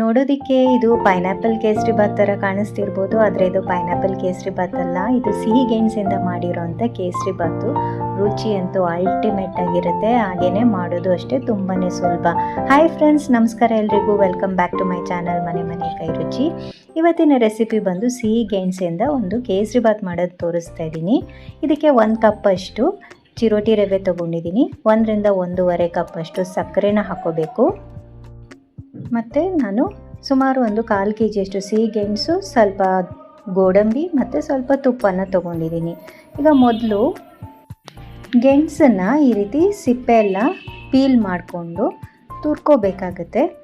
ನೋಡೋದಕ್ಕೆ ಇದು ಪೈನಾಪಲ್ ಕೇಸರಿ ಬಾತ್ ಥರ ಕಾಣಿಸ್ತಿರ್ಬೋದು, ಆದರೆ ಇದು ಪೈನಾಪಲ್ ಕೇಸರಿ ಬಾತ್ ಅಲ್ಲ. ಇದು ಸಿಹಿ ಗೆಣಸಿಂದ ಮಾಡಿರೋಂಥ ಕೇಸರಿ ಬಾತು ರುಚಿ ಅಂತೂ ಅಲ್ಟಿಮೇಟ್ ಆಗಿರುತ್ತೆ. ಹಾಗೇನೆ ಮಾಡೋದು ಅಷ್ಟೇ ತುಂಬಾ ಸುಲಭ. ಹಾಯ್ ಫ್ರೆಂಡ್ಸ್ ನಮಸ್ಕಾರ ಎಲ್ರಿಗೂ. Welcome back to my channel ಮನೆ ಮನೆ ಕೈ ರುಚಿ. ಇವತ್ತಿನ ರೆಸಿಪಿ ಬಂದು ಸಿಹಿ ಗೆಣಸಿಂದ ಒಂದು ಕೇಸರಿ ಬಾತ್ ಮಾಡೋದು ತೋರಿಸ್ತಾ ಇದ್ದೀನಿ. ಇದಕ್ಕೆ ಒಂದು ಕಪ್ಪಷ್ಟು ಚಿರೋಟಿ ರವೆ ತೊಗೊಂಡಿದ್ದೀನಿ. ಒಂದರಿಂದ ಒಂದೂವರೆ ಕಪ್ಪಷ್ಟು ಸಕ್ಕರೆನ ಹಾಕೋಬೇಕು. ಮತ್ತು ನಾನು ಸುಮಾರು ಒಂದು ಕಾಲು ಕೆ ಜಿಯಷ್ಟು ಸಿಹಿ ಗೆಣಸು, ಸ್ವಲ್ಪ ಗೋಡಂಬಿ ಮತ್ತು ಸ್ವಲ್ಪ ತುಪ್ಪನ ತೊಗೊಂಡಿದ್ದೀನಿ. ಈಗ ಮೊದಲು ಗೆಣಸನ್ನು ಈ ರೀತಿ ಸಿಪ್ಪೆ ಎಲ್ಲ ಪೀಲ್ ಮಾಡಿಕೊಂಡು ತುರ್ಕೋಬೇಕಾಗತ್ತೆ.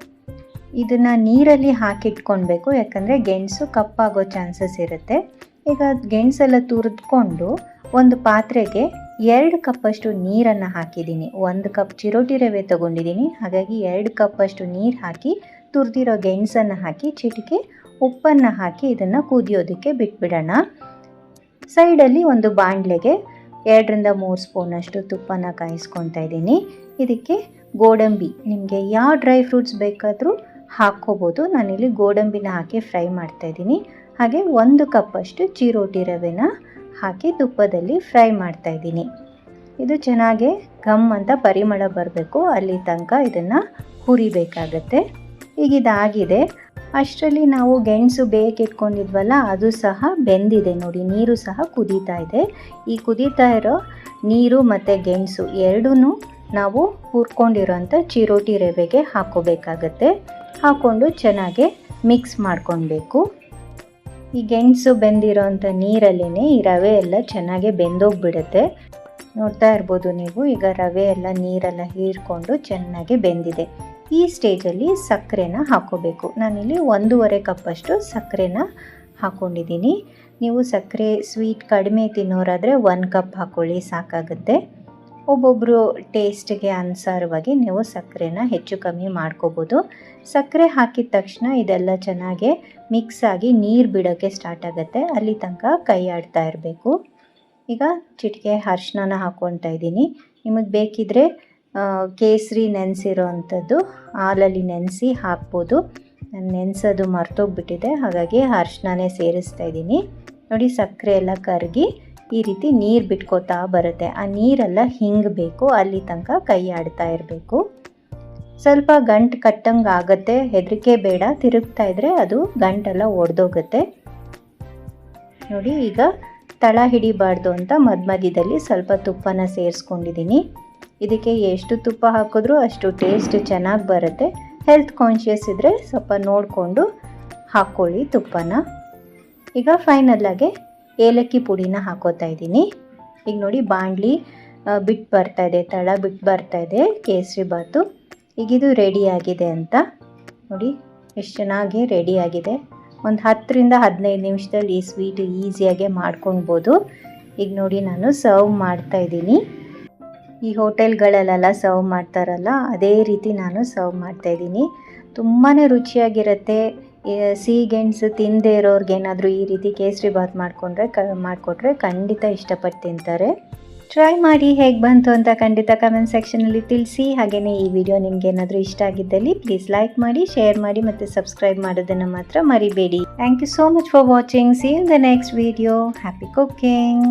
ಇದನ್ನು ನೀರಲ್ಲಿ ಹಾಕಿಟ್ಕೊಳ್ಬೇಕು, ಯಾಕಂದರೆ ಗೆಣಸು ಕಪ್ಪಾಗೋ ಚಾನ್ಸಸ್ ಇರುತ್ತೆ. ಈಗ ಗೆಣಸೆಲ್ಲ ತುರಿದ್ಕೊಂಡು ಒಂದು ಪಾತ್ರೆಗೆ ಎರಡು ಕಪ್ಪಷ್ಟು ನೀರನ್ನು ಹಾಕಿದ್ದೀನಿ. ಒಂದು ಕಪ್ ಚಿರೋಟಿ ರವೆ ತೊಗೊಂಡಿದ್ದೀನಿ. ಹಾಗಾಗಿ ಎರಡು ಕಪ್ಪಷ್ಟು ನೀರು ಹಾಕಿ, ತುರಿದಿರೋ ಗೆಣಸನ್ನು ಹಾಕಿ, ಚಿಟಿಕೆ ಉಪ್ಪನ್ನು ಹಾಕಿ ಇದನ್ನು ಕುದಿಯೋದಕ್ಕೆ ಬಿಟ್ಬಿಡೋಣ. ಸೈಡಲ್ಲಿ ಒಂದು ಬಾಣಲೆಗೆ ಎರಡರಿಂದ ಮೂರು ಸ್ಪೂನಷ್ಟು ತುಪ್ಪನ ಕಾಯಿಸ್ಕೊತಾ ಇದ್ದೀನಿ. ಇದಕ್ಕೆ ಗೋಡಂಬಿ. ನಿಮಗೆ ಯಾವ ಡ್ರೈ ಫ್ರೂಟ್ಸ್ ಬೇಕಾದರೂ ಹಾಕ್ಕೋಬೋದು. ನಾನಿಲ್ಲಿ ಗೋಡಂಬಿನ ಹಾಕಿ ಫ್ರೈ ಮಾಡ್ತಾಯಿದ್ದೀನಿ ಹಾಗೆ ಒಂದು ಕಪ್ಪಷ್ಟು ಚಿರೋಟಿ ರವೆನ ಹಾಕಿ ತುಪ್ಪದಲ್ಲಿ ಫ್ರೈ ಮಾಡ್ತಾ ಇದ್ದೀನಿ. ಇದು ಚೆನ್ನಾಗಿ ಘಮ್ ಅಂತ ಪರಿಮಳ ಬರಬೇಕು. ಅಲ್ಲಿ ತನಕ ಇದನ್ನು ಹುರಿಬೇಕಾಗತ್ತೆ. ಈಗ ಇದಾಗಿದೆ. ಅಷ್ಟರಲ್ಲಿ ನಾವು ಗೆಣಸು ಬೇಕಿಟ್ಕೊಂಡಿದ್ವಲ್ಲ, ಅದು ಸಹ ಬೆಂದಿದೆ ನೋಡಿ, ನೀರು ಸಹ ಕುದೀತಾ ಇದೆ. ಈ ಕುದೀತಾ ಇರೋ ನೀರು ಮತ್ತು ಗೆಣಸು ಎರಡೂ ನಾವು ಹುರ್ಕೊಂಡಿರೋಂಥ ಚಿರೋಟಿ ರವೆಗೆ ಹಾಕೋಬೇಕಾಗತ್ತೆ. ಹಾಕ್ಕೊಂಡು ಚೆನ್ನಾಗಿ ಮಿಕ್ಸ್ ಮಾಡ್ಕೊಳ್ಬೇಕು. ಈ ಗೆಣಸು ಬೆಂದಿರೋಂಥ ನೀರಲ್ಲೇ ಈ ರವೆ ಎಲ್ಲ ಚೆನ್ನಾಗಿ ಬೆಂದೋಗ್ಬಿಡುತ್ತೆ. ನೋಡ್ತಾ ಇರ್ಬೋದು ನೀವು, ಈಗ ರವೆ ಎಲ್ಲ ನೀರೆಲ್ಲ ಹೀರ್ಕೊಂಡು ಚೆನ್ನಾಗಿ ಬೆಂದಿದೆ. ಈ ಸ್ಟೇಜಲ್ಲಿ ಸಕ್ಕರೆನ ಹಾಕೋಬೇಕು. ನಾನಿಲ್ಲಿ ಒಂದೂವರೆ ಕಪ್ಪಷ್ಟು ಸಕ್ಕರೆನ ಹಾಕ್ಕೊಂಡಿದ್ದೀನಿ ನೀವು ಸಕ್ಕರೆ ಸ್ವೀಟ್ ಕಡಿಮೆ ತಿನ್ನೋರಾದರೆ ಒಂದು ಕಪ್ ಹಾಕ್ಕೊಳ್ಳಿ ಸಾಕಾಗುತ್ತೆ. ಒಬ್ಬೊಬ್ಬರು ಟೇಸ್ಟ್ಗೆ ಅನುಸಾರವಾಗಿ ನೀವು ಸಕ್ಕರೆನ ಹೆಚ್ಚು ಕಮ್ಮಿ ಮಾಡ್ಕೋಬೋದು. ಸಕ್ಕರೆ ಹಾಕಿದ ತಕ್ಷಣ ಇದೆಲ್ಲ ಚೆನ್ನಾಗಿ ಮಿಕ್ಸ್ ಆಗಿ ನೀರು ಬಿಡೋಕ್ಕೆ ಸ್ಟಾರ್ಟ್ ಆಗುತ್ತೆ. ಅಲ್ಲಿ ತನಕ ಕೈ ಆಡ್ತಾ ಇರಬೇಕು. ಈಗ ಚಿಟಿಕೆ ಅರ್ಶಿನ ಹಾಕ್ಕೊಳ್ತಾ ಇದ್ದೀನಿ. ನಿಮಗೆ ಬೇಕಿದ್ರೆ ಕೇಸರಿ ನೆನೆಸಿರೋ ಅಂಥದ್ದು ಹಾಲಲ್ಲಿ ನೆನೆಸಿ ಹಾಕ್ಬೋದು. ನಾನು ನೆನೆಸೋದು ಮರ್ತೋಗ್ಬಿಟ್ಟಿದೆ. ಹಾಗಾಗಿ ಅರ್ಶಿನೇ ಸೇರಿಸ್ತಾ ಇದ್ದೀನಿ. ನೋಡಿ ಸಕ್ಕರೆ ಎಲ್ಲ ಕರಗಿ ಈ ರೀತಿ ನೀರು ಬಿಟ್ಕೋತಾ ಬರುತ್ತೆ. ಆ ನೀರೆಲ್ಲ ಹಿಂಗಬೇಕು ಅಲ್ಲಿ ತನಕ ಕೈ ಆಡ್ತಾ ಇರಬೇಕು. ಸ್ವಲ್ಪ ಗಂಟು ಕಟ್ಟಂಗೆ ಆಗುತ್ತೆ, ಹೆದರಿಕೆ ಬೇಡ. ತಿರುಗ್ತಾ ಇದ್ದರೆ ಅದು ಗಂಟೆಲ್ಲ ಒಡೆದೋಗುತ್ತೆ. ನೋಡಿ, ಈಗ ತಳ ಹಿಡಿಬಾರ್ದು ಅಂತ ಮಧ್ಯ ಮಧ್ಯದಲ್ಲಿ ಸ್ವಲ್ಪ ತುಪ್ಪನ ಸೇರಿಸ್ಕೊಂಡಿದ್ದೀನಿ. ಇದಕ್ಕೆ ಎಷ್ಟು ತುಪ್ಪ ಹಾಕಿದ್ರೂ ಅಷ್ಟು ಟೇಸ್ಟ್ ಚೆನ್ನಾಗಿ ಬರುತ್ತೆ. ಹೆಲ್ತ್ ಕಾನ್ಷಿಯಸ್ ಇದ್ದರೆ ಸ್ವಲ್ಪ ನೋಡಿಕೊಂಡು ಹಾಕ್ಕೊಳ್ಳಿ ತುಪ್ಪನ. ಈಗ ಫೈನಲ್ಲಾಗೆ ಏಲಕ್ಕಿ ಪುಡಿನ ಹಾಕೋತಾ ಇದ್ದೀನಿ. ಈಗ ನೋಡಿ ಬಾಣಲಿ ಬಿಟ್ಟು ಬರ್ತಾ ಇದೆ, ತಳ ಬಿಟ್ಟು ಬರ್ತಾ ಇದೆ, ಕೇಸರಿ ಬಾತು. ಈಗ ಇದು ರೆಡಿಯಾಗಿದೆ ಅಂತ. ನೋಡಿ, ಎಷ್ಟು ಚೆನ್ನಾಗಿ ರೆಡಿಯಾಗಿದೆ ಒಂದು ಹತ್ತರಿಂದ ಹದಿನೈದು ನಿಮಿಷದಲ್ಲಿ ಈ ಸ್ವೀಟ್ ಈಸಿಯಾಗೆ ಮಾಡ್ಕೊಳ್ಬೋದು ಈಗ ನೋಡಿ ನಾನು ಸರ್ವ್ ಮಾಡ್ತಾ ಇದ್ದೀನಿ. ಈ ಹೋಟೆಲ್ಗಳಲ್ಲೆಲ್ಲ ಸರ್ವ್ ಮಾಡ್ತಾರಲ್ಲ, ಅದೇ ರೀತಿ ನಾನು ಸರ್ವ್ ಮಾಡ್ತಾಯಿದ್ದೀನಿ ತುಂಬಾ ರುಚಿಯಾಗಿರುತ್ತೆ. ಸಿಹಿ ಗೆಣಸು ಇರೋರ್ಗೆ ಇರೋರ್ಗೇನಾದರೂ ಈ ರೀತಿ ಕೇಸರಿ ಬಾತ್ ಮಾಡಿಕೊಂಡ್ರೆ ಕ, ಮಾಡಿಕೊಟ್ರೆ ಖಂಡಿತ ಇಷ್ಟಪಟ್ಟು ತಿಂತಾರೆ. ಟ್ರೈ ಮಾಡಿ ಹೇಗೆ ಬಂತು ಅಂತ ಖಂಡಿತ ಕಮೆಂಟ್ ಸೆಕ್ಷನಲ್ಲಿ ತಿಳಿಸಿ. ಹಾಗೆಯೇ ಈ ವಿಡಿಯೋ ನಿಮ್ಗೆ ಏನಾದರೂ ಇಷ್ಟ ಆಗಿದ್ದಲ್ಲಿ ಪ್ಲೀಸ್ ಲೈಕ್ ಮಾಡಿ ಶೇರ್ ಮಾಡಿ ಮತ್ತು ಸಬ್ಸ್ಕ್ರೈಬ್ ಮಾಡೋದನ್ನು ಮಾತ್ರ ಮರಿಬೇಡಿ. Thank you so much for watching see in the next video happy cooking